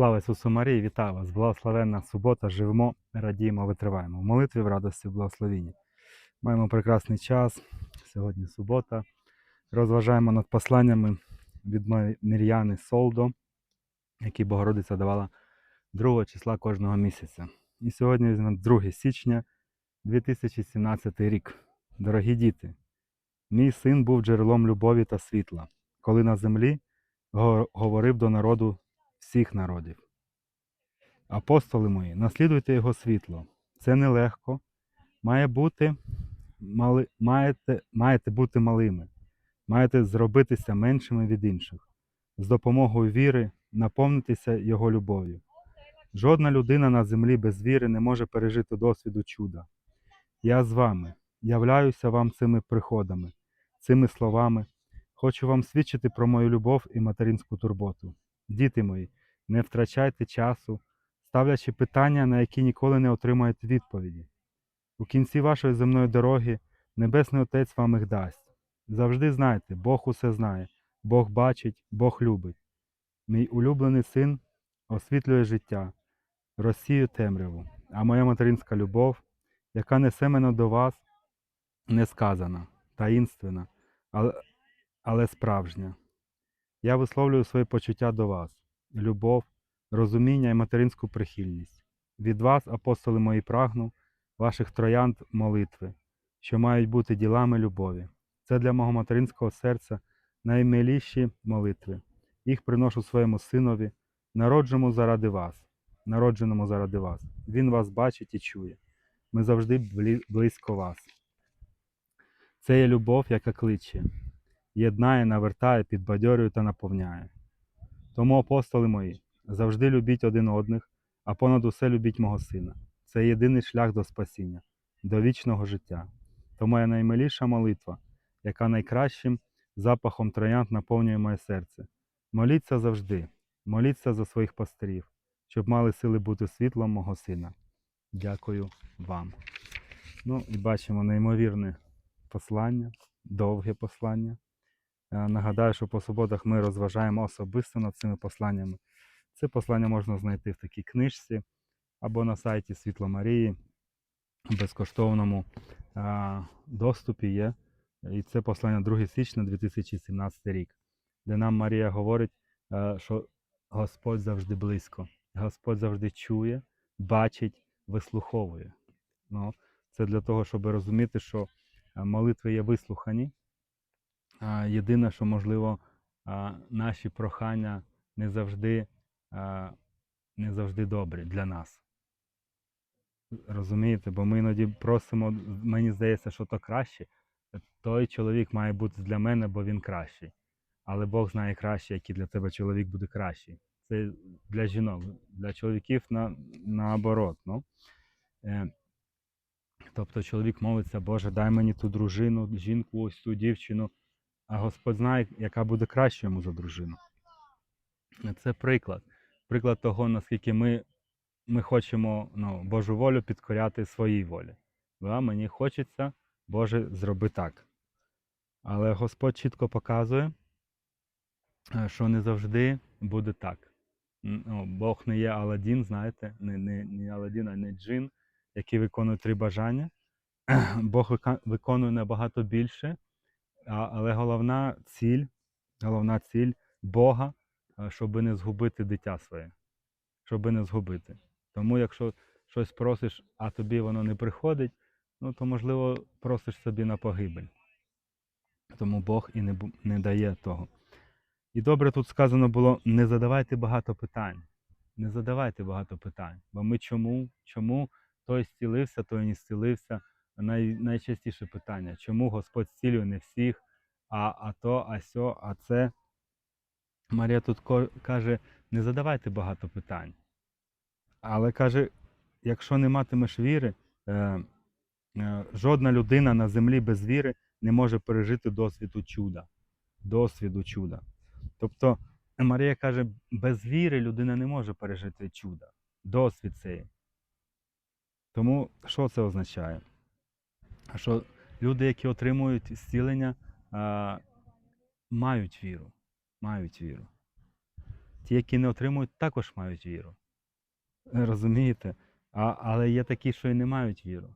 Слава Ісусу Марії, вітаю вас! Благословенна субота, живемо, радіємо, витриваємо. В молитві, в радості, в благословенні. Маємо прекрасний час. Сьогодні субота. Розважаємо над посланнями від Мір'яни Солдо, які Богородиця давала 2 числа кожного місяця. І сьогодні 2 січня 2017 рік. Дорогі діти, мій син був джерелом любові та світла, коли на землі говорив до народу всіх народів. Апостоли мої, наслідуйте його світло. Це нелегко. Має бути, мали, маєте, маєте бути малими, маєте зробитися меншими від інших. З допомогою віри наповнитися його любов'ю. Жодна людина на землі без віри не може пережити досвіду чуда. Я з вами, являюся вам цими приходами, цими словами. Хочу вам свідчити про мою любов і материнську турботу. Діти мої, не втрачайте часу, ставлячи питання, на які ніколи не отримаєте відповіді. У кінці вашої земної дороги Небесний Отець вам їх дасть. Завжди знайте, Бог усе знає, Бог бачить, Бог любить. Мій улюблений син освітлює життя, розсіює темряву, а моя материнська любов, яка несе мене до вас, не сказана, таїнственна, але, але справжня. Я висловлюю свої почуття до вас, любов, розуміння і материнську прихильність. Від вас, апостоли мої, прагну, ваших троянд молитви, що мають бути ділами любові. Це для мого материнського серця наймиліші молитви. Їх приношу своєму синові, народженому заради вас, народженому заради вас. Він вас бачить і чує. Ми завжди близько вас. Це є любов, яка кличе, єднає, навертає, підбадьорює та наповняє. Тому, апостоли мої, завжди любіть один одних, а понад усе любіть мого сина. Це єдиний шлях до спасіння, до вічного життя. То моя наймиліша молитва, яка найкращим запахом троянд наповнює моє серце. Моліться завжди, моліться за своїх пастирів, щоб мали сили бути світлом мого сина. Дякую вам. Ну і бачимо неймовірне послання, довге послання. Е, Нагадаю, що по суботах ми розважаємо особисто над цими посланнями. Це послання можна знайти в такій книжці або на сайті Світло Марії в безкоштовному доступі є. І це послання 2 січня 2017 рік, де нам Марія говорить, е, що Господь завжди близько, Господь завжди чує, бачить, вислуховує. Ну, це для того, щоб розуміти, що е, молитви є вислухані. Єдине, що можливо, наші прохання не завжди, не завжди добрі для нас. Розумієте, бо ми іноді просимо, мені здається, що то краще. Той чоловік має бути для мене, бо він кращий. Але Бог знає краще, який для тебе чоловік буде кращий. Це для жінок, для чоловіків на, наоборот. Ну. Е, тобто чоловік молиться, Боже, дай мені ту дружину, жінку, ось ту дівчину, а Господь знає, яка буде краще йому за дружину. Це приклад. Приклад того, наскільки ми, ми хочемо ну, Божу волю підкоряти своїй волі. Да? Мені хочеться, Боже, зроби так. Але Господь чітко показує, е, що не завжди буде так. Ну, Бог не є Аладдін, знаєте, не, не, не Аладдін, а не джин, який виконує три бажання. Бог виконує набагато більше, але головна ціль, головна ціль Бога, е, щоб не згубити дитя своє, щоб не згубити. Тому якщо щось просиш, а тобі воно не приходить, ну то можливо просиш собі на погибель. Тому Бог і не, не дає того. І добре тут сказано було: не задавайте багато питань. Не задавайте багато питань. Бо ми чому? Чому той зцілився, той не зцілився? Най, найчастіше питання, чому Господь зцілює не всіх, а, а то, а сьо, а це. Марія тут каже: не задавайте багато питань. Але каже, якщо не матимеш віри, е, е, жодна людина на землі без віри не може пережити досвіду чуда. Досвіду чуда. Тобто Марія каже, без віри людина не може пережити чуда. Досвід цей. Тому що це означає? Що люди, які отримують зцілення, мають віру. Мають віру. Ті, які не отримують, також мають віру. Розумієте? А, але є такі, що і не мають віру.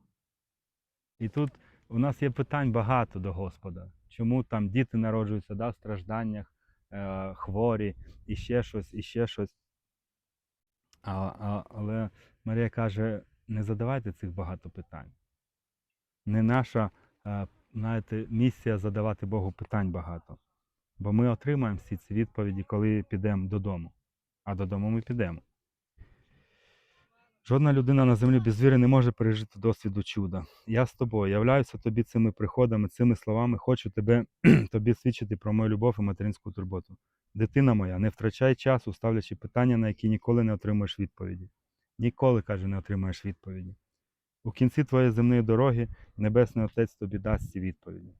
І тут у нас є питань багато до Господа. Чому там діти народжуються да, в стражданнях, е, хворі, і ще щось, і ще щось. А, а, але Марія каже: не задавайте цих багато питань. Не наша е, знаєте, місія задавати Богу питань багато. Бо ми отримаємо всі ці відповіді, коли підемо додому. А додому ми підемо. Жодна людина на землі без віри не може пережити досвіду чуда. Я з тобою являюся тобі цими приходами, цими словами, хочу тебе тобі свідчити про мою любов і материнську турботу. Дитина моя, не втрачай часу, ставлячи питання, на які ніколи не отримаєш відповіді. Ніколи, каже, не отримаєш відповіді. У кінці твоєї земної дороги Небесний Отець тобі дасть ці відповіді.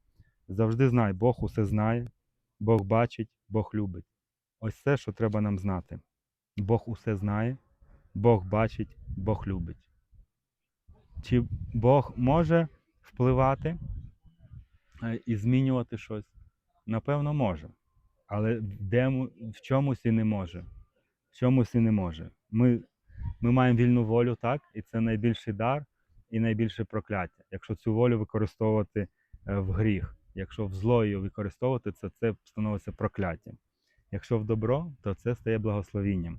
Завжди знай, Бог усе знає, Бог бачить, Бог любить. Ось все, що треба нам знати. Бог усе знає, Бог бачить, Бог любить. Чи Бог може впливати е, і змінювати щось? Напевно, може. Але в чомусь і не може. В чомусь і не може. Ми, ми маємо вільну волю, так? І це найбільший дар і найбільше прокляття. Якщо цю волю використовувати е, в гріх, якщо в зло її використовувати, це, це становиться прокляттям. Якщо в добро, то це стає благословінням.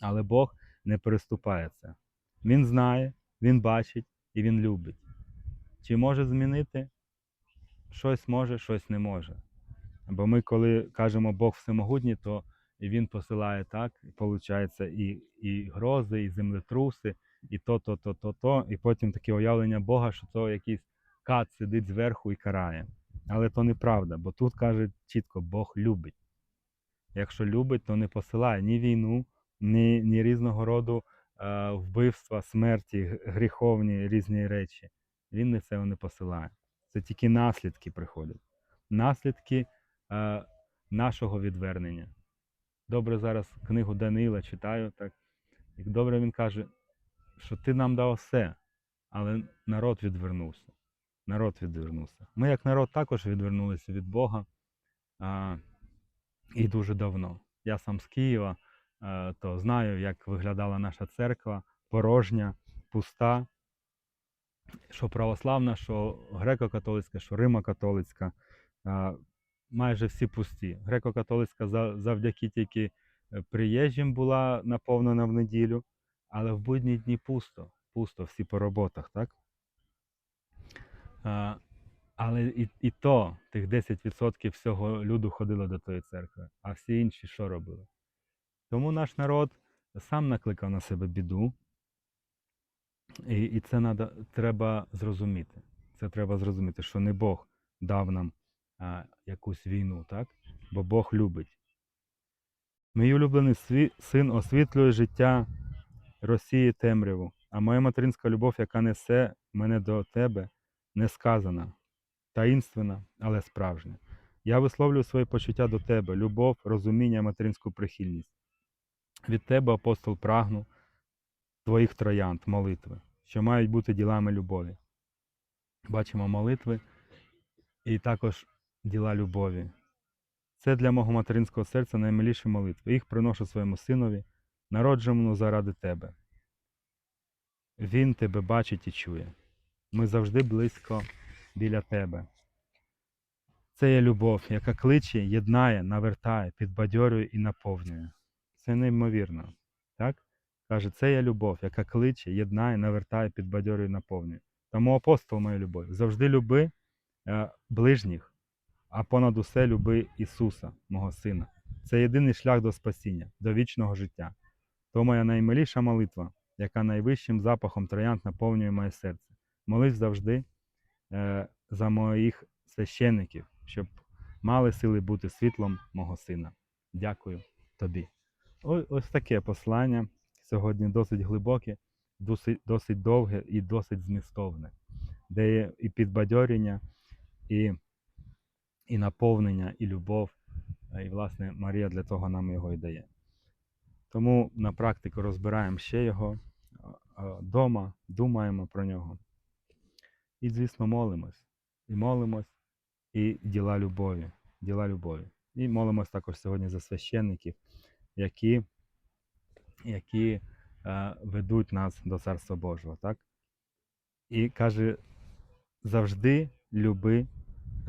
Але Бог не переступає це. Він знає, Він бачить і Він любить. Чи може змінити? Щось може, щось не може. Бо ми, коли кажемо Бог всемогутній, то Він посилає так, і виходить, і, і грози, і землетруси, і то, то, то, то, то, і потім таке уявлення Бога, що то якийсь кат сидить зверху і карає. Але то неправда, бо тут каже чітко, Бог любить. Якщо любить, то не посилає ні війну, ні, ні різного роду е, вбивства, смерті, гріховні різні речі. Він не цього не посилає. Це тільки наслідки приходять. Наслідки е, нашого відвернення. Добре зараз книгу Даниїла читаю, так. І добре він каже, що ти нам дав все, але народ відвернувся. Народ відвернувся. Ми, як народ, також відвернулися від Бога а, і дуже давно. Я сам з Києва, е, то знаю, як виглядала наша церква, порожня, пуста, що православна, що греко-католицька, що Римо-католицька. а, Майже всі пусті. Греко-католицька завдяки тільки е, приїжджим була наповнена в неділю, але в будні дні пусто. Пусто, всі по роботах, так? Але і, і то, тих 10% всього люду ходило до тої церкви, а всі інші що робили? Тому наш народ сам накликав на себе біду, і, і це надо, треба зрозуміти. Це треба зрозуміти, що не Бог дав нам а, якусь війну, так? Бо Бог любить. Мій улюблений сві- син освітлює життя Росії темряву, а моя материнська любов, яка несе мене до тебе, не сказана, таїнственна, але справжня. Я висловлюю свої почуття до тебе, любов, розуміння, материнську прихильність. Від тебе, апостол, прагну твоїх троянд, молитви, що мають бути ділами любові. Бачимо молитви і також діла любові. Це для мого материнського серця наймиліші молитви. Їх приношу своєму синові, народженому заради тебе. Він тебе бачить і чує. Ми завжди близько біля тебе. Це є любов, яка кличе, єднає, навертає, підбадьорює і наповнює. Це неймовірно. Так? Каже, це є любов, яка кличе, єднає, навертає, підбадьорює і наповнює. Тому апостол моя любов. Завжди люби е, ближніх, а понад усе люби Ісуса, мого Сина. Це єдиний шлях до спасіння, до вічного життя. То моя наймиліша молитва, яка найвищим запахом троянд наповнює моє серце. Молись завжди е, за моїх священників, щоб мали сили бути світлом мого сина. Дякую тобі. Ось, ось таке послання. Сьогодні досить глибоке, досить, досить довге і досить змістовне, де є і підбадьорення, і, і наповнення, і любов. Е, І, власне, Марія для того нам його і дає. Тому на практику розбираємо ще його вдома, думаємо про нього. І, звісно, молимось. І молимось, і діла любові. Діла любові. І молимось також сьогодні за священників, які, які е, ведуть нас до Царства Божого. Так? І каже, завжди люби,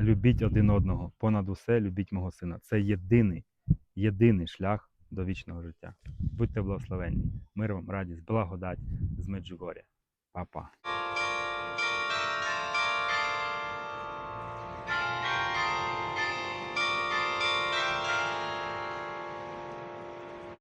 любіть один одного, понад усе любіть мого сина. Це єдиний, єдиний шлях до вічного життя. Будьте благословенні. Мир вам, радість, благодать з Меджугоря. Па-па.